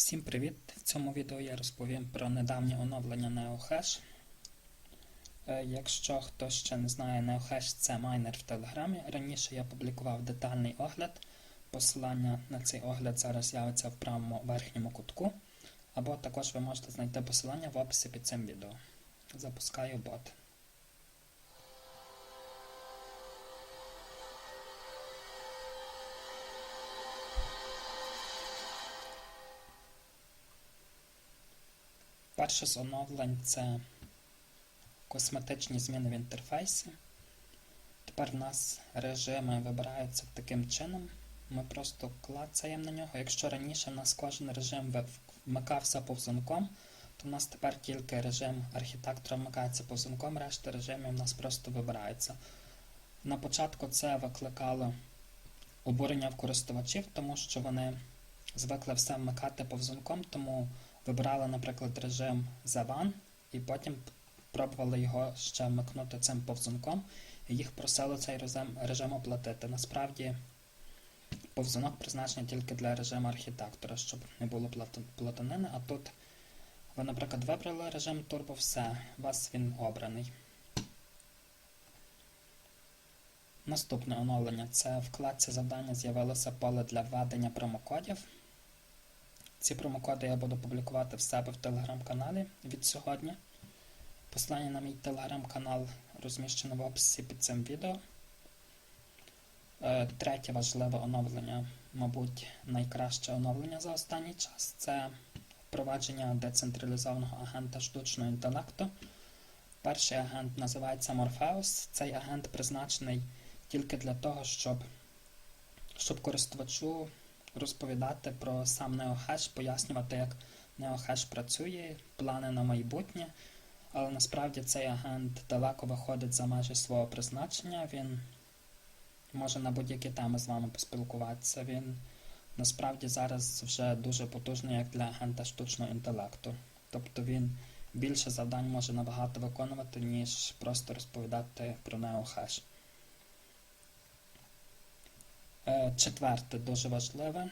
Всім привіт! В цьому відео я розповім про недавнє оновлення NeoHash. Е, Якщо хто ще не знає, NeoHash це майнер в Телеграмі. Раніше я публікував детальний огляд. Посилання на цей огляд зараз з'явиться в правому верхньому кутку. Або також ви можете знайти посилання в описі під цим відео. Запускаю бот. Перше з оновлень це косметичні зміни в інтерфейсі. Тепер в нас режими вибираються таким чином. Ми просто клацаємо на нього. Якщо раніше в нас кожен режим вмикався повзунком, то в нас тепер тільки режим архітектора вмикається повзунком, решта режимів в нас просто вибирається. На початку це викликало обурення в користувачів, тому що вони звикли все вмикати повзунком, тому вибирали, наприклад, режим One і потім пробували його ще вмикнути цим повзунком, і їх просило цей режим, оплатити. Насправді повзунок призначений тільки для режиму архітектора, щоб не було плат- платанини, а тут ви, наприклад, вибрали режим Turbo, все, у вас він обраний. Наступне оновлення це вкладці завдання з'явилося поле для введення промокодів. Ці промокоди я буду публікувати в себе в телеграм-каналі від сьогодні. Посилання на мій телеграм-канал розміщено в описі під цим відео. Е, Третє важливе оновлення, мабуть, найкраще оновлення за останній час це впровадження децентралізованого агента штучного інтелекту. Перший агент називається Morpheus. Цей агент призначений тільки для того, щоб, щоб користувачу розповідати про сам NeoHash, пояснювати, як NeoHash працює, плани на майбутнє. Але насправді цей агент далеко виходить за межі свого призначення. Він може на будь-які теми з вами поспілкуватися. Він насправді зараз вже дуже потужний як для агента штучного інтелекту. Тобто він більше завдань може набагато виконувати, ніж просто розповідати про NeoHash. Е, Четверте, дуже важливе.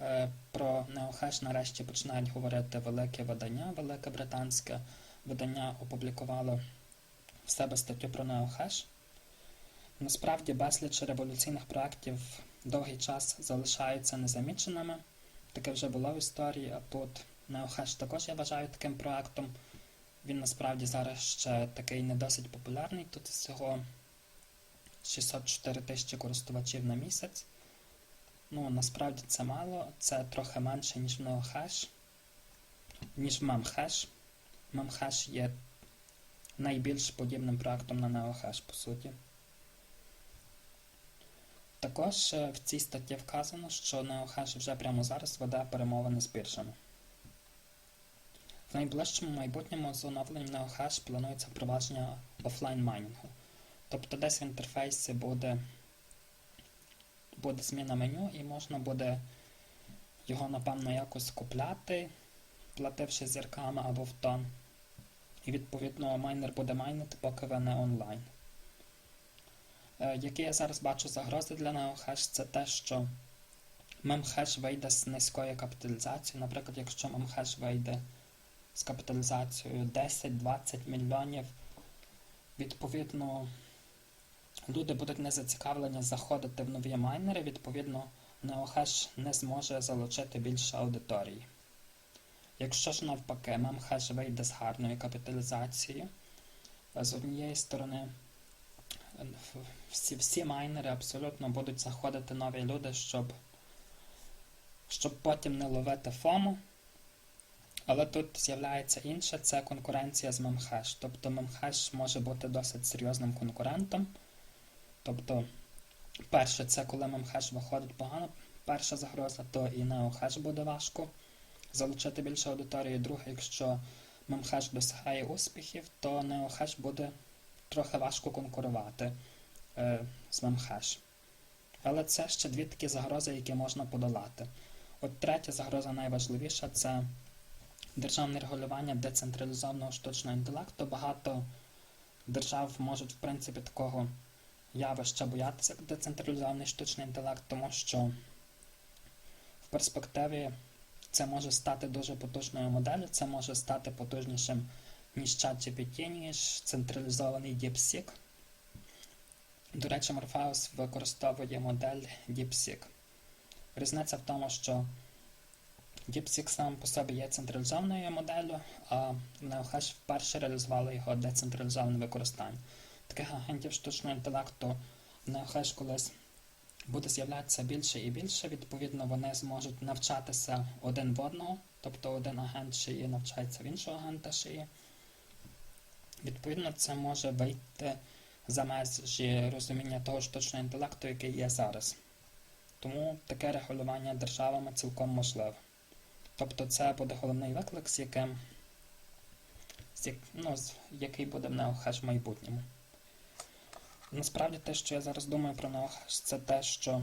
Е, Про NeoHash нарешті починають говорити велике видання. Велике британське видання опублікувало в себе статтю про NeoHash. Насправді безліч революційних проєктів довгий час залишаються незаміченими. Таке вже було в історії, а тут NeoHash також я вважаю таким проєктом. Він насправді зараз ще такий не досить популярний. Тут всього 604 тисячі користувачів на місяць. Ну, насправді це мало, це трохи менше, ніж в NeoHash, ніж в MemHash. MemHash є найбільш подібним проектом на NeoHash, по суті. Також е, в цій статті вказано, що NeoHash вже прямо зараз веде перемовини з біржами. В найближчому майбутньому з оновленням NeoHash планується впровадження офлайн майнінгу. Тобто десь в інтерфейсі буде, буде зміна меню і можна буде його, напевно, якось купляти, плативши зірками або в тон. І відповідно майнер буде майнити, поки ви онлайн. Е, Які я зараз бачу загрози для NeoHash, це те, що memhash вийде з низькою капіталізацією. Наприклад, якщо memhash вийде з капіталізацією 10-20 мільйонів, відповідно, люди будуть не зацікавлені заходити в нові майнери, відповідно, NeoHash не зможе залучити більше аудиторії. Якщо ж навпаки, memhash вийде з гарною капіталізацією, е, з однієї сторони, всі, всі майнери абсолютно будуть заходити нові люди, щоб, щоб потім не ловити фому. Але тут з'являється інше, це конкуренція з memhash. Тобто memhash може бути досить серйозним конкурентом. Тобто, перше, це коли memhash виходить погано, перша загроза, то і neohash буде важко залучити більше аудиторії. Друге, якщо memhash досягає успіхів, то neohash буде трохи важко конкурувати е, з memhash. Але це ще дві такі загрози, які можна подолати. От третя загроза найважливіша це державне регулювання децентралізованого штучного інтелекту. Багато держав можуть, в принципі, такого явища боятися децентралізований штучний інтелект, тому що в перспективі Це може стати дуже потужною моделлю, це може стати потужнішим, ніж ChatGPT, ніж централізований DeepSeek. До речі, Morpheus використовує модель DeepSeek. Різниця в тому, що DeepSeek сам по собі є централізованою моделлю, а NeoHash вперше реалізували його децентралізоване використання. Таких агентів штучного інтелекту NeoHash колись буде з'являтися більше і більше. Відповідно, вони зможуть навчатися один в одного, тобто один агент шиї навчається в іншого агента шиї. Відповідно, це може вийти за межі розуміння того штучного інтелекту, який є зараз. Тому таке регулювання державами цілком можливе. Тобто це буде головний виклик, з яким, з ну, з, який буде в NeoHash в майбутньому. Насправді те, що я зараз думаю про NeoHash, це те, що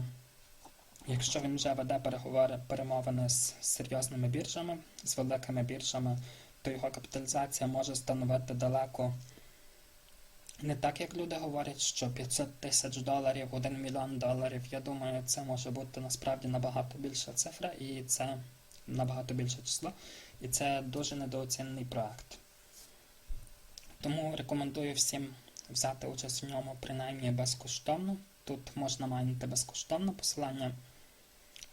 якщо він вже веде переговори, перемовини з серйозними біржами, з великими біржами, то його капіталізація може становити далеко не так, як люди говорять, що 500 тисяч доларів, 1 мільйон доларів. Я думаю, це може бути насправді набагато більша цифра, і це набагато більше число, і це дуже недооцінений проект. Тому рекомендую всім взяти участь в ньому принаймні безкоштовно. Тут можна майнити безкоштовно. Посилання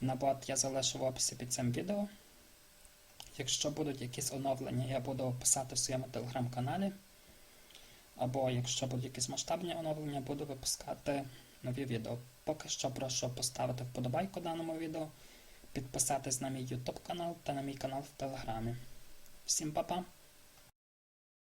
на бот я залишу в описі під цим відео. Якщо будуть якісь оновлення, я буду писати в своєму телеграм-каналі. Або якщо будуть якісь масштабні оновлення, буду випускати нові відео. Поки що прошу поставити вподобайку даному відео, підписатись на мій YouTube канал та на мій канал в Телеграмі. Всім па-па!